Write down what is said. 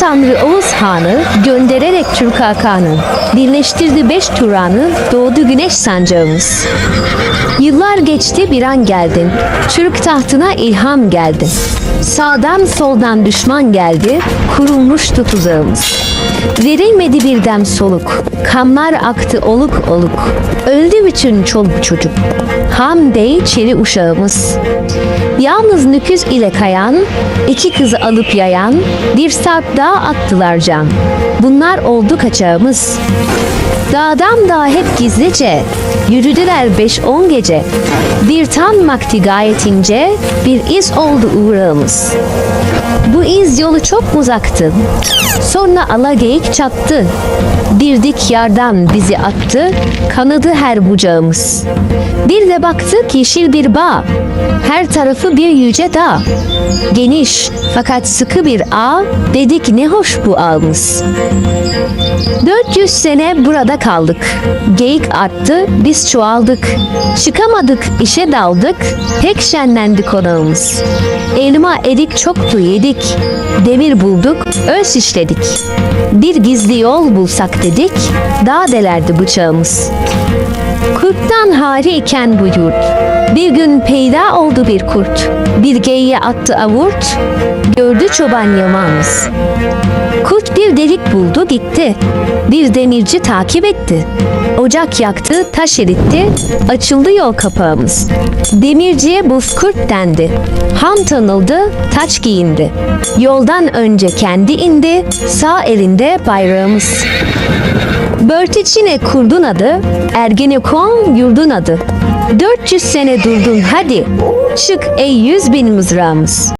Tanrı Oğuz Han'ı göndererek Türk Hakan'ı birleştirdi beş Turan'ı doğdu güneş sancağımız. Yıllar geçti bir an geldin. Türk tahtına ilham geldi. Sağdan soldan düşman geldi. Kurulmuştu tuzağımız. Verilmedi bir dem soluk. Kanlar aktı oluk oluk. Öldü bütün çoluk çocuk. Ham dey çeri uşağımız. Yalnız nüküz ile kayan, iki kızı alıp yayan, bir saat daha attılar can. Bunlar oldu kaçağımız. Dağdan dağa hep gizlice, yürüdüler beş on gece. Bir tan vakti gayet ince, bir iz oldu uğrağımız. Bu iz yolu çok uzaktı. Sonra ala geyik çattı. Bir dik yardan bizi attı, kanadı her bucağımız. Bir de baktık yeşil bir bağ, her tarafı bir yüce dağ. Geniş fakat sıkı bir ağ, dedik ne hoş bu ağımız. 400 sene burada kaldık. Geyik arttı, biz çoğaldık. Çıkamadık, işe daldık. Pek şenlendi konağımız. Elma erik çoktu yedik. Demir bulduk, öz işledik. Bir gizli yol bulsak dedik. Dağ delerdi bıçağımız. Kurttan hari iken bu yurt. Bir gün peyda oldu bir kurt. Bir geyiğe attı avurt. Gördü çoban yamağımız. Kurt bir delik buldu gitti. Bir demirci takip etti. Ocak yaktı, taş eritti. Açıldı yol kapağımız. Demirciye buzkurt dendi. Han tanıldı, taç giyindi. Yoldan önce kendi indi, sağ elinde bayrağımız. Börteçine kurdun adı, Ergenekon yurdun adı. 400 sene durdun hadi, çık ey yüz bin mızrağımız.